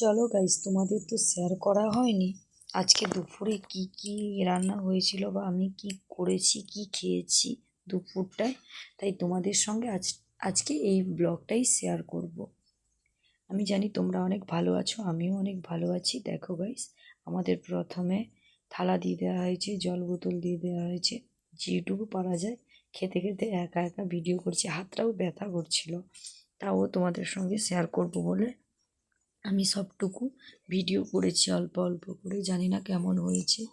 চলো গাইস তোমাদের তো শেয়ার করা হয়নি। আজকে দুপুরে কি কি রান্না হয়েছিল বা আমি কি করেছি, কি খেয়েছি দুপুরটায়, তাই তোমাদের সঙ্গে আজ, আজকে এই ব্লগটাই শেয়ার করব। আমি জানি তোমরা অনেক ভালো আছো, আমিও অনেক ভালো আছি। দেখো গাইস আমাদের প্রথমে থালা দিয়ে দেওয়া হয়েছে, জল বোতল দিয়ে দেওয়া হয়েছে। যেটুকু পারা যায়, খেতে খেতে একা একা ভিডিও করছি, হাতটাও ব্যথা করছিল। তাও তোমাদের সঙ্গে শেয়ার করব বলে আমি সবটুকু ভিডিও করেছি, অল্প অল্প করে। জানি না কেমন হয়েছে,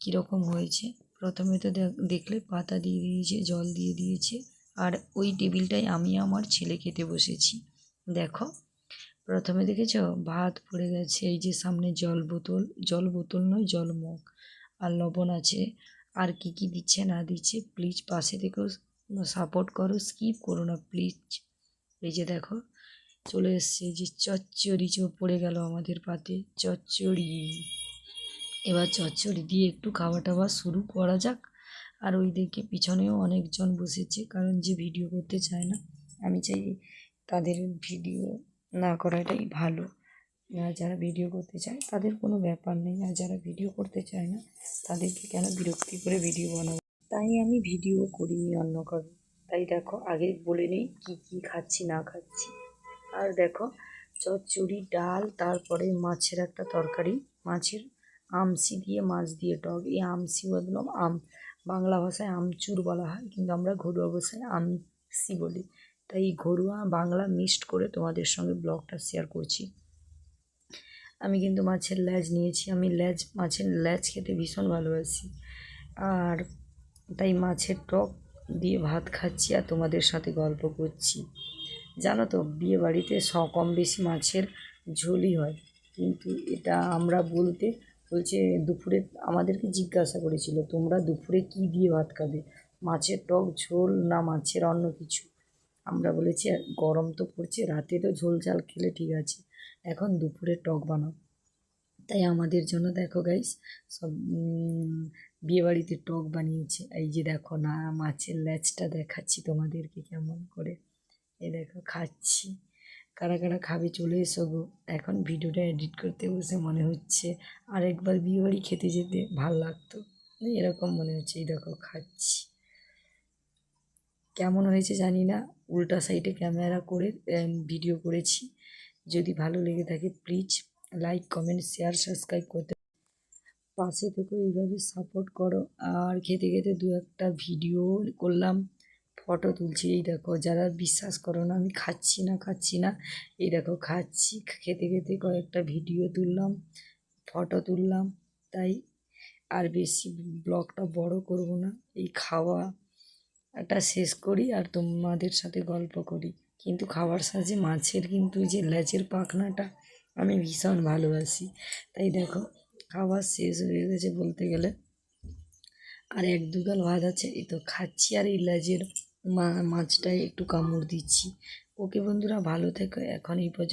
কীরকম হয়েছে। প্রথমে তো দেখ- দেখলে পাতা দিয়ে দিয়েছে, জল দিয়ে দিয়েছে, আর ওই টেবিলটায় আমি আমার ছেলে খেতে বসেছি। দেখো, প্রথমে দেখেছ? ভাত পড়ে গেছে, এই যে সামনে জল বোতল জল বোতল নয়, জল মগ। আর লবণ আছে। আর কি কি দিচ্ছে না দিচ্ছে প্লিজ পাশে থেকেও সাপোর্ট করো স্কিপ করো না প্লিজ এই যে দেখো চলে এসছে যে চচ্চড়ি চো, পড়ে গেল আমাদের পাতে, চচ্চড়ি। এবার চচ্চড়ি দিয়ে একটু খাওয়া টাওয়া শুরু করা যাক। আর ওই দিকে পিছনেও অনেকজন বসেছে, কারণ যে ভিডিও করতে চায় না, আমি চাই তাদের ভিডিও না করাটাই ভালো। আর যারা ভিডিও করতে চায়, তাদের কোনো ব্যাপার নেই। আর যারা ভিডিও করতে চায় না, তাদেরকে কেন বিরক্তি করে ভিডিও বানাবো? তাই আমি ভিডিও করিনি অন্য কারও। তাই দেখো, আগে বলে নেই কী কী খাচ্ছি, না খাচ্ছি। আর দেখো চচ্চড়ি ডাল, তারপরে মাছের একটা তরকারি, মাছের আমসি দিয়ে মাছ দিয়ে টক। এই আমসি বললাম আম, বাংলা ভাষায় আমচুর বলা হয়, কিন্তু আমরা ঘরোয়া ভাষায় আমসি বলি। তাই এই ঘরোয়া বাংলা মিক্সড করে তোমাদের সঙ্গে ব্লগটা শেয়ার করছি। আমি কিন্তু মাছের ল্যাজ নিয়েছি, আমি ল্যাজ, মাছের ল্যাজ খেতে ভীষণ ভালোবাসি। আর তাই মাছের টক দিয়ে ভাত খাচ্ছি আর তোমাদের সাথে গল্প করছি। জানো তো বিয়ে বাড়িতে স, কম বেশি মাছের ঝোলই হয়। কিন্তু এটা আমরা বলতে বলছে, দুপুরে আমাদেরকে জিজ্ঞাসা করেছিল, তোমরা দুপুরে কি দিয়ে ভাত খাবে? মাছের টক, ঝোল না মাছের অন্য কিছু? আমরা বলেছি গরম তো পড়ছে, রাতে তো ঝোল ঝাল খেলে ঠিক আছে, এখন দুপুরে টক বানাও। তাই আমাদের জন্য দেখো গাইস সব বিয়েবাড়িতে টক বানিয়েছে। এই যে দেখো না, মাছের ল্যাচটা দেখাচ্ছি তোমাদেরকে কেমন করে। এই দেখো খাচ্ছি। কারা কারা খাবে চলে এসো গো। এখন ভিডিওটা এডিট করতে বসে মনে হচ্ছে আরেকবার বিয়েবাড়ি খেতে যেতে ভালো লাগতো। এরকম মনে হচ্ছে, এই দেখো খাচ্ছি। কেমন হয়েছে জানি না, উল্টা সাইডে ক্যামেরা করে ভিডিও করেছি। যদি ভালো লেগে থাকে please like, comment, share, subscribe করতে পাশে থেকে এইভাবে সাপোর্ট করো। আর খেতে খেতে দু একটা ভিডিও করলাম। ফটো তুলছি, এই দেখো, যারা বিশ্বাস করো না, আমি খাচ্ছি না খাচ্ছি না, এই দেখো, খাচ্ছি, খেতে খেতে কয়েকটা ভিডিও তুললাম, ফটো তুললাম, তাই আর বেশি ব্লগটা বড় করব না, এই খাওয়া একটা শেষ করি আর তোমাদের সাথে গল্প করি। কিন্তু খাবার সাথে মাছের কিন্তু যে লেজের পাখনাটা আমি ভীষণ ভালোবাসি। তাই দেখো খাবার শেষ হয়ে গেছে বলতে গেলে, আর এক দুগাল ভাত আছে, এই তো খাচ্ছি আর এই লেজের মা মাছটায় একটু কামড় দিচ্ছি। ওকে বন্ধুরা ভালো থেকো এখন এই পর্যন্ত